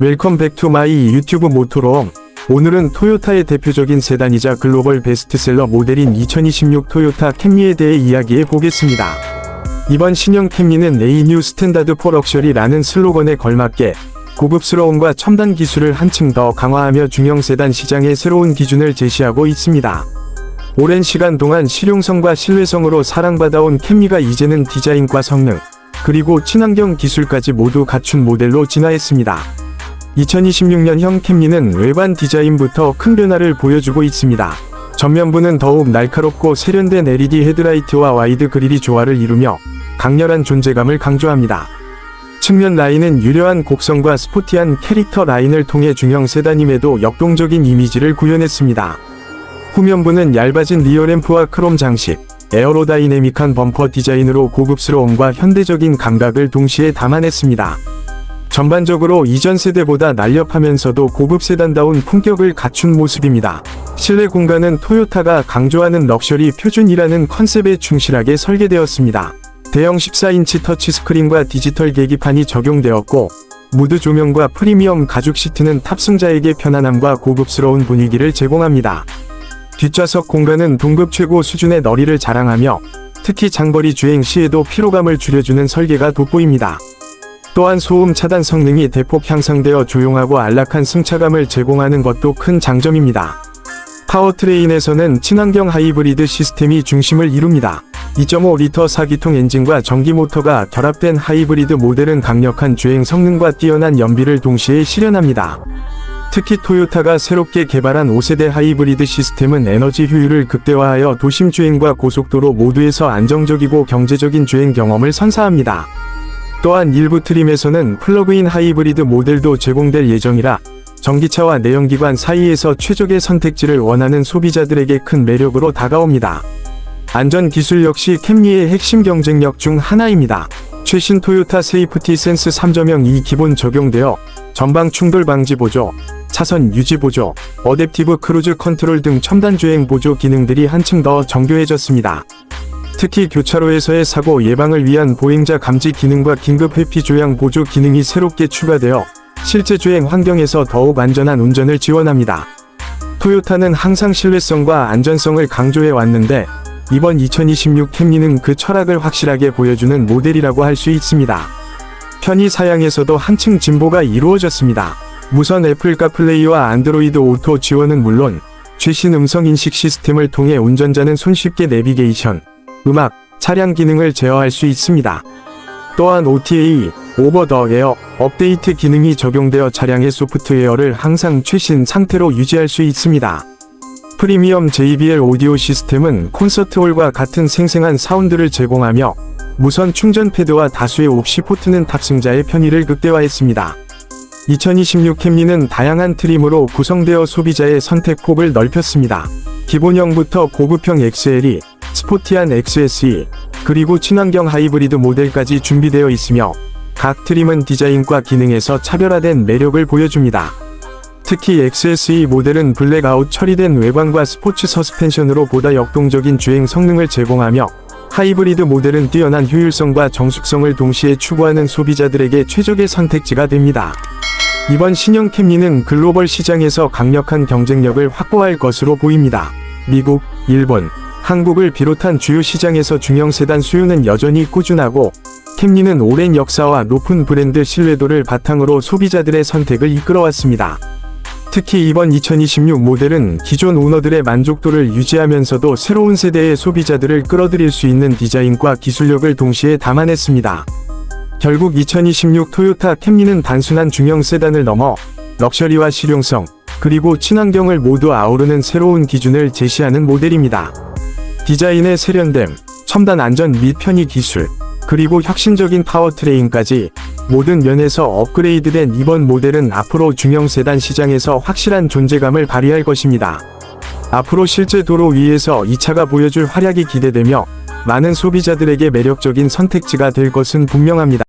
웰컴 백 투 마이 유튜브 모토롬. 오늘은 토요타의 대표적인 세단이자 글로벌 베스트셀러 모델인 2026 토요타 캠리에 대해 이야기해 보겠습니다. 이번 신형 캠리는 A New Standard for Luxury라는 슬로건에 걸맞게 고급스러움과 첨단 기술을 한층 더 강화하며 중형 세단 시장의 새로운 기준을 제시하고 있습니다. 오랜 시간 동안 실용성과 신뢰성으로 사랑받아온 캠리가 이제는 디자인과 성능, 그리고 친환경 기술까지 모두 갖춘 모델로 진화했습니다. 2026년형 캠리는 외관 디자인부터 큰 변화를 보여주고 있습니다. 전면부는 더욱 날카롭고 세련된 LED 헤드라이트와 와이드 그릴이 조화를 이루며 강렬한 존재감을 강조합니다. 측면 라인은 유려한 곡선과 스포티한 캐릭터 라인을 통해 중형 세단임에도 역동적인 이미지를 구현했습니다. 후면부는 얇아진 리어램프와 크롬 장식, 에어로다이내믹한 범퍼 디자인으로 고급스러움과 현대적인 감각을 동시에 담아냈습니다. 전반적으로 이전 세대보다 날렵하면서도 고급 세단다운 품격을 갖춘 모습입니다. 실내 공간은 토요타가 강조하는 럭셔리 표준이라는 컨셉에 충실하게 설계되었습니다. 대형 14인치 터치스크린과 디지털 계기판이 적용되었고, 무드 조명과 프리미엄 가죽 시트는 탑승자에게 편안함과 고급스러운 분위기를 제공합니다. 뒷좌석 공간은 동급 최고 수준의 너리를 자랑하며, 특히 장거리 주행 시에도 피로감을 줄여주는 설계가 돋보입니다. 또한 소음 차단 성능이 대폭 향상되어 조용하고 안락한 승차감을 제공하는 것도 큰 장점입니다. 파워트레인에서는 친환경 하이브리드 시스템이 중심을 이룹니다. 2.5리터 4기통 엔진과 전기 모터가 결합된 하이브리드 모델은 강력한 주행 성능과 뛰어난 연비를 동시에 실현합니다. 특히 토요타가 새롭게 개발한 5세대 하이브리드 시스템은 에너지 효율을 극대화하여 도심 주행과 고속도로 모두에서 안정적이고 경제적인 주행 경험을 선사합니다. 또한 일부 트림에서는 플러그인 하이브리드 모델도 제공될 예정이라 전기차와 내연기관 사이에서 최적의 선택지를 원하는 소비자들에게 큰 매력으로 다가옵니다. 안전 기술 역시 캠리의 핵심 경쟁력 중 하나입니다. 최신 토요타 세이프티 센스 3.0이 기본 적용되어 전방 충돌 방지 보조, 차선 유지 보조, 어댑티브 크루즈 컨트롤 등 첨단 주행 보조 기능들이 한층 더 정교해졌습니다. 특히 교차로에서의 사고 예방을 위한 보행자 감지 기능과 긴급 회피 조향 보조 기능이 새롭게 추가되어 실제 주행 환경에서 더욱 안전한 운전을 지원합니다. 토요타는 항상 신뢰성과 안전성을 강조해 왔는데 이번 2026 캠리는 그 철학을 확실하게 보여주는 모델이라고 할 수 있습니다. 편의 사양에서도 한층 진보가 이루어졌습니다. 무선 애플 카 플레이와 안드로이드 오토 지원은 물론 최신 음성 인식 시스템을 통해 운전자는 손쉽게 내비게이션, 음악, 차량 기능을 제어할 수 있습니다. 또한 OTA, 오버 더 에어, 업데이트 기능이 적용되어 차량의 소프트웨어를 항상 최신 상태로 유지할 수 있습니다. 프리미엄 JBL 오디오 시스템은 콘서트홀과 같은 생생한 사운드를 제공하며 무선 충전 패드와 다수의 옵시 포트는 탑승자의 편의를 극대화했습니다. 2026 캠리는 다양한 트림으로 구성되어 소비자의 선택 폭을 넓혔습니다. 기본형부터 고급형 XLE, 스포티한 XSE, 그리고 친환경 하이브리드 모델까지 준비되어 있으며 각 트림은 디자인과 기능에서 차별화된 매력을 보여줍니다. 특히 XSE 모델은 블랙아웃 처리된 외관과 스포츠 서스펜션으로 보다 역동적인 주행 성능을 제공하며 하이브리드 모델은 뛰어난 효율성과 정숙성을 동시에 추구하는 소비자들에게 최적의 선택지가 됩니다. 이번 신형 캠리는 글로벌 시장에서 강력한 경쟁력을 확보할 것으로 보입니다. 미국, 일본, 한국을 비롯한 주요 시장에서 중형 세단 수요는 여전히 꾸준하고 캠리는 오랜 역사와 높은 브랜드 신뢰도를 바탕으로 소비자들의 선택을 이끌어왔습니다. 특히 이번 2026 모델은 기존 오너들의 만족도를 유지하면서도 새로운 세대의 소비자들을 끌어들일 수 있는 디자인과 기술력을 동시에 담아냈습니다. 결국 2026 토요타 캠리는 단순한 중형 세단을 넘어 럭셔리와 실용성, 그리고 친환경을 모두 아우르는 새로운 기준을 제시하는 모델입니다. 디자인의 세련됨, 첨단 안전 및 편의 기술, 그리고 혁신적인 파워트레인까지 모든 면에서 업그레이드된 이번 모델은 앞으로 중형 세단 시장에서 확실한 존재감을 발휘할 것입니다. 앞으로 실제 도로 위에서 이 차가 보여줄 활약이 기대되며 많은 소비자들에게 매력적인 선택지가 될 것은 분명합니다.